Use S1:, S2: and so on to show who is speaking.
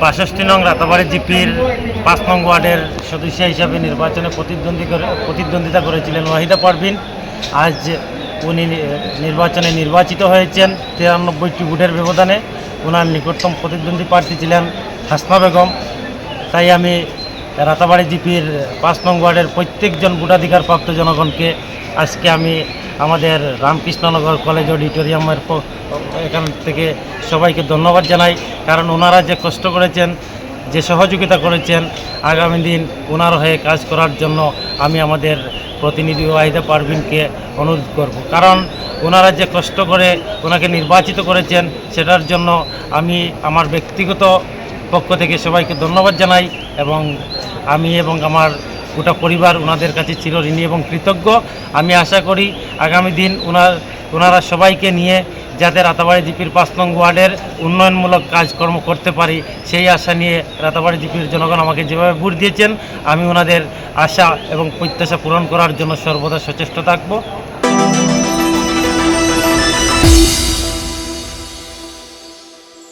S1: বাষষ্ঠী নং রাতাবাড়ি জিপির পাঁচ নং ওয়ার্ডের সদস্য হিসাবে নির্বাচনে প্রতিদ্বন্দ্বী প্রতিদ্বন্দ্বিতা করেছিলেন ওয়াহিদা পারভিন। আজ উনি নির্বাচনে নির্বাচিত হয়েছেন তিরানব্বইটি ভোটের ব্যবধানে। ওনার নিকটতম প্রতিদ্বন্দ্বী প্রার্থী ছিলেন হাসনা বেগম। তাই আমি রাতাবাড়ি জিপির পাঁচ নং ওয়ার্ডের প্রত্যেকজন ভোটাধিকারপ্রাপ্ত জনগণকে আজকে আমি আমাদের রামকৃষ্ণনগর কলেজ অডিটোরিয়ামের এখান থেকে সবাইকে ধন্যবাদ জানাই। কারণ ওনারা যে কষ্ট করেছেন, যে সহযোগিতা করেছেন, আগামী দিন ওনার হয়ে কাজ করার জন্য আমি আমাদের প্রতিনিধি ওয়াহিদা পারভিনকে অনুরোধ করব। কারণ ওনারা যে কষ্ট করে ওনাকে নির্বাচিত করেছেন, সেটার জন্য আমি আমার ব্যক্তিগত পক্ষ থেকে সবাইকে ধন্যবাদ জানাই এবং আমি এবং আমার গোটা পরিবার ওনাদের কাছে চিরঋণী এবং কৃতজ্ঞ। আমি আশা করি আগামী দিন ওনার ওনারা সবাইকে নিয়ে যাতে রাতাবাড়ি জিপির পাঁচ নং ওয়ার্ডের উন্নয়নমূলক কাজকর্ম করতে পারি, সেই আশা নিয়ে রাতাবাড়ি জিপির জনগণ আমাকে যেভাবে ভোট দিয়েছেন, আমি ওনাদের আশা এবং প্রত্যাশা পূরণ করার জন্য সর্বদা সচেষ্ট থাকব।